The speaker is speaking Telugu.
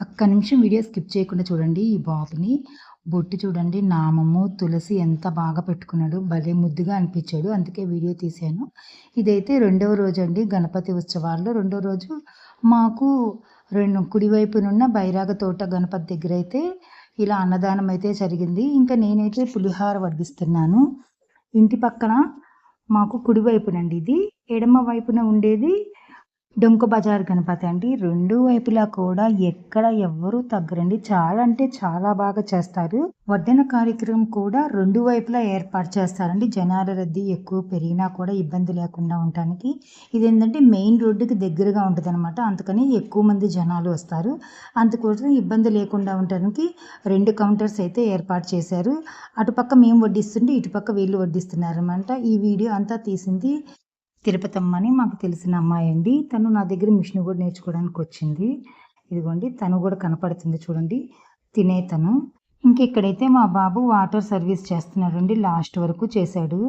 ఒక్క నిమిషం వీడియో స్కిప్ చేయకుండా చూడండి ఈ బాబుని. బొట్టు చూడండి నామము తులసి ఎంత బాగా పెట్టుకున్నాడు. భలే ముద్దుగా అనిపించాడు. అందుకే వీడియో తీశాను. ఇదైతే రెండవ రోజు అండి గణపతి ఉత్సవాల్లో. రెండవ రోజు మాకు రెండు కుడివైపునున్న బైరాగ తోట గణపతి దగ్గర అయితే ఇలా అన్నదానం అయితే జరిగింది. ఇంకా నేనైతే పులిహార వడ్డిస్తున్నాను. ఇంటి పక్కన మాకు కుడివైపునండి ఇది. ఎడమ వైపున ఉండేది డొంక బజార్ గణపతి అండి. రెండు వైపులా కూడా ఎక్కడ ఎవ్వరూ తగ్గరండి. చాలా అంటే చాలా బాగా చేస్తారు. వడ్డన కార్యక్రమం కూడా రెండు వైపులా ఏర్పాటు చేస్తారండి. జనాల రద్దీ ఎక్కువ పెరిగినా కూడా ఇబ్బంది లేకుండా ఉండటానికి. ఇది ఏంటంటే మెయిన్ రోడ్డుకి దగ్గరగా ఉంటుంది అనమాట అందుకని ఎక్కువ మంది జనాలు వస్తారు. అందుకోసం ఇబ్బంది లేకుండా ఉండటానికి రెండు కౌంటర్స్ అయితే ఏర్పాటు చేశారు. అటుపక్క మేము వడ్డిస్తుంటే ఇటుపక్క వీళ్ళు వడ్డిస్తున్నారు అనమాట ఈ వీడియో అంతా తీసింది తిరుపతమ్మ అని మాకు తెలిసిన అమ్మాయి అండి తను నా దగ్గర మిషన్ కూడా నేర్చుకోవడానికి వచ్చింది. ఇదిగోండి తను కూడా కనపడుతుంది చూడండి. తినే తను. ఇంక ఇక్కడైతే మా బాబు వాటర్ సర్వీస్ చేస్తున్నాడండి. లాస్ట్ వరకు చేశాడు.